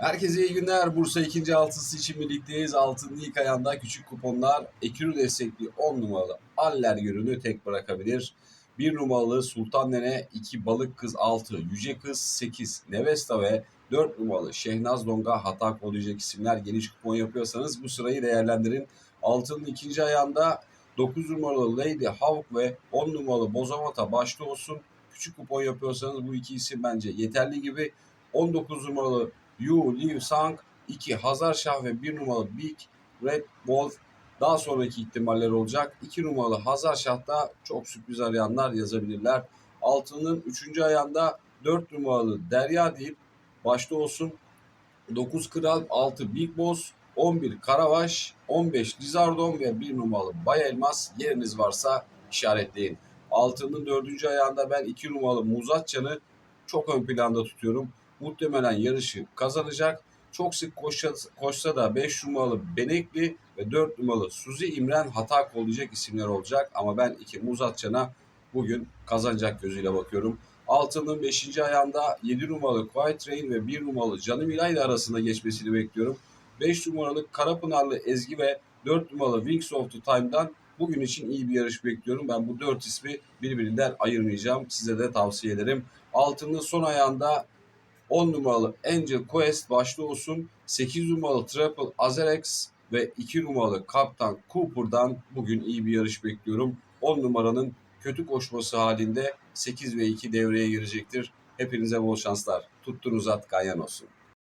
Herkese iyi günler. Bursa 2. altısı için birlikteyiz. Altın ilk ayağında küçük kuponlar Ekürü destekli 10 numaralı Aller Görünü tek bırakabilir. 1 numaralı Sultan Nene, 2 Balık Kız 6, Yüce Kız 8, Nevesta ve 4 numaralı Şehnaz Donga hata olacak isimler geniş kupon yapıyorsanız bu sırayı değerlendirin. Altının ikinci ayağında 9 numaralı Lady Hawk ve 10 numaralı Bozamata başta olsun. Küçük kupon yapıyorsanız bu iki isim bence yeterli gibi. 19 numaralı Yu Liu Sang, 2 Hazar Şah ve 1 numaralı Big Red Wolf daha sonraki ihtimaller olacak. 2 numaralı Hazar Şah'ta çok sürpriz arayanlar yazabilirler. Altının 3. ayağında 4 numaralı Derya deyip başta olsun 9 Kral, 6 Big Boss, 11 Karavaş, 15 Lizardon ve 1 numaralı Bay Elmas yeriniz varsa işaretleyin. Altının 4. ayağında ben 2 numaralı Muzatcan'ı çok ön planda tutuyorum. Muhtemelen yarışı kazanacak. Çok sık koşsa, koşsa da 5 numaralı Benekli ve 4 numaralı Suzi İmren hata kollayacak isimler olacak. Ama ben 2 Muzatcan'a bugün kazanacak gözüyle bakıyorum. Altının 5. ayağında 7 numaralı Quiet Train ve 1 numaralı Canım İlayda arasında geçmesini bekliyorum. 5 numaralı Karapınarlı Ezgi ve 4 numaralı Wings of the Time'dan bugün için iyi bir yarış bekliyorum. Ben bu 4 ismi birbirinden ayırmayacağım. Size de tavsiye ederim. Altının son ayağında 10 numaralı Angel Quest başta olsun. 8 numaralı Triple Azerex ve 2 numaralı Kaptan Cooper'dan bugün iyi bir yarış bekliyorum. 10 numaranın kötü koşması halinde 8 ve 2 devreye girecektir. Hepinize bol şanslar. Tuttunuz at ganyan olsun.